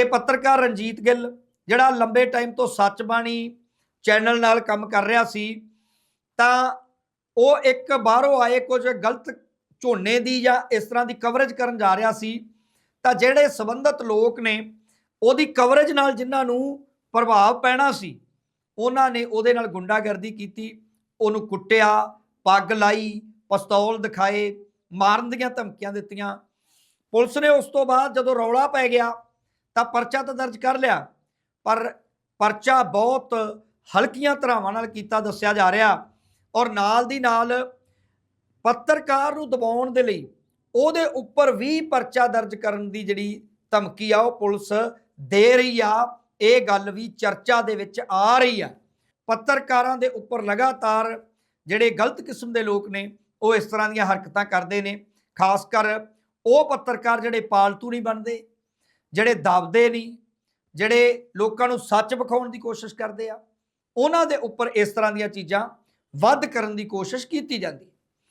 ਕਿ ਪੱਤਰਕਾਰ ਰਣਜੀਤ ਗਿੱਲ, ਜਿਹੜਾ ਲੰਬੇ ਟਾਈਮ ਤੋਂ ਸੱਚ ਬਾਣੀ ਚੈਨਲ ਨਾਲ ਕੰਮ ਕਰ ਰਿਹਾ ਸੀ, ਤਾਂ ਉਹ ਇੱਕ ਬਾਹਰੋਂ ਆਏ ਕੁਝ ਗਲਤ ਝੋਨੇ ਦੀ ਜਾਂ ਇਸ ਤਰ੍ਹਾਂ ਦੀ ਕਵਰੇਜ ਕਰਨ ਜਾ ਰਿਹਾ ਸੀ, ਤਾਂ ਜਿਹੜੇ ਸੰਬੰਧਿਤ ਲੋਕ ਨੇ, ਉਹਦੀ ਕਵਰੇਜ ਨਾਲ ਜਿਨ੍ਹਾਂ ਨੂੰ ਪ੍ਰਭਾਵ ਪੈਣਾ ਸੀ, ਉਹਨਾਂ ਨੇ ਉਹਦੇ ਨਾਲ ਗੁੰਡਾਗਰਦੀ ਕੀਤੀ, ਉਹਨੂੰ ਕੁੱਟਿਆ, ਪੱਗ ਲਾਈ, ਪਿਸਤੌਲ ਦਿਖਾਏ, ਮਾਰਨ ਦੀਆਂ ਧਮਕੀਆਂ ਦਿੱਤੀਆਂ। ਪੁਲਿਸ ਨੇ ਉਸ ਤੋਂ ਬਾਅਦ ਜਦੋਂ ਰੌਲਾ ਪੈ ਗਿਆ ਤਾਂ ਪਰਚਾ ਤਾਂ ਦਰਜ ਕਰ ਲਿਆ। ਪਰ ਪਰਚਾ ਬਹੁਤ ਹਲਕੀਆਂ ਧਰਾਵਾਂ ਨਾਲ ਕੀਤਾ, ਦੱਸਿਆ ਜਾ ਰਿਹਾ। ਔਰ ਨਾਲ ਦੀ ਨਾਲ ਪੱਤਰਕਾਰ ਨੂੰ ਦਬਾਉਣ ਦੇ ਲਈ ਉਹਦੇ ਉੱਪਰ ਵੀ ਪਰਚਾ ਦਰਜ ਕਰਨ ਦੀ ਜਿਹੜੀ ਧਮਕੀ ਆ, ਉਹ ਪੁਲਿਸ ਦੇ ਰਹੀ ਆ। ਇਹ ਗੱਲ ਵੀ ਚਰਚਾ ਦੇ ਵਿੱਚ ਆ ਰਹੀ ਆ। ਪੱਤਰਕਾਰਾਂ ਦੇ ਉੱਪਰ ਲਗਾਤਾਰ ਜਿਹੜੇ ਗਲਤ ਕਿਸਮ ਦੇ ਲੋਕ ਨੇ, ਉਹ ਇਸ ਤਰ੍ਹਾਂ ਦੀਆਂ ਹਰਕਤਾਂ ਕਰਦੇ ਨੇ। ਖਾਸ ਕਰ ਉਹ ਪੱਤਰਕਾਰ ਜਿਹੜੇ ਪਾਲਤੂ ਨਹੀਂ ਬਣਦੇ ਜਿਹੜੇ ਦਬਦੇ ਨਹੀਂ, ਜਿਹੜੇ ਲੋਕਾਂ ਨੂੰ ਸੱਚ ਵਿਖਾਉਣ ਦੀ ਕੋਸ਼ਿਸ਼ ਕਰਦੇ ਆ, ਉਹਨਾਂ ਦੇ ਉੱਪਰ ਇਸ ਤਰ੍ਹਾਂ ਦੀਆਂ ਚੀਜ਼ਾਂ ਵੱਧ ਕਰਨ ਦੀ ਕੋਸ਼ਿਸ਼ ਕੀਤੀ ਜਾਂਦੀ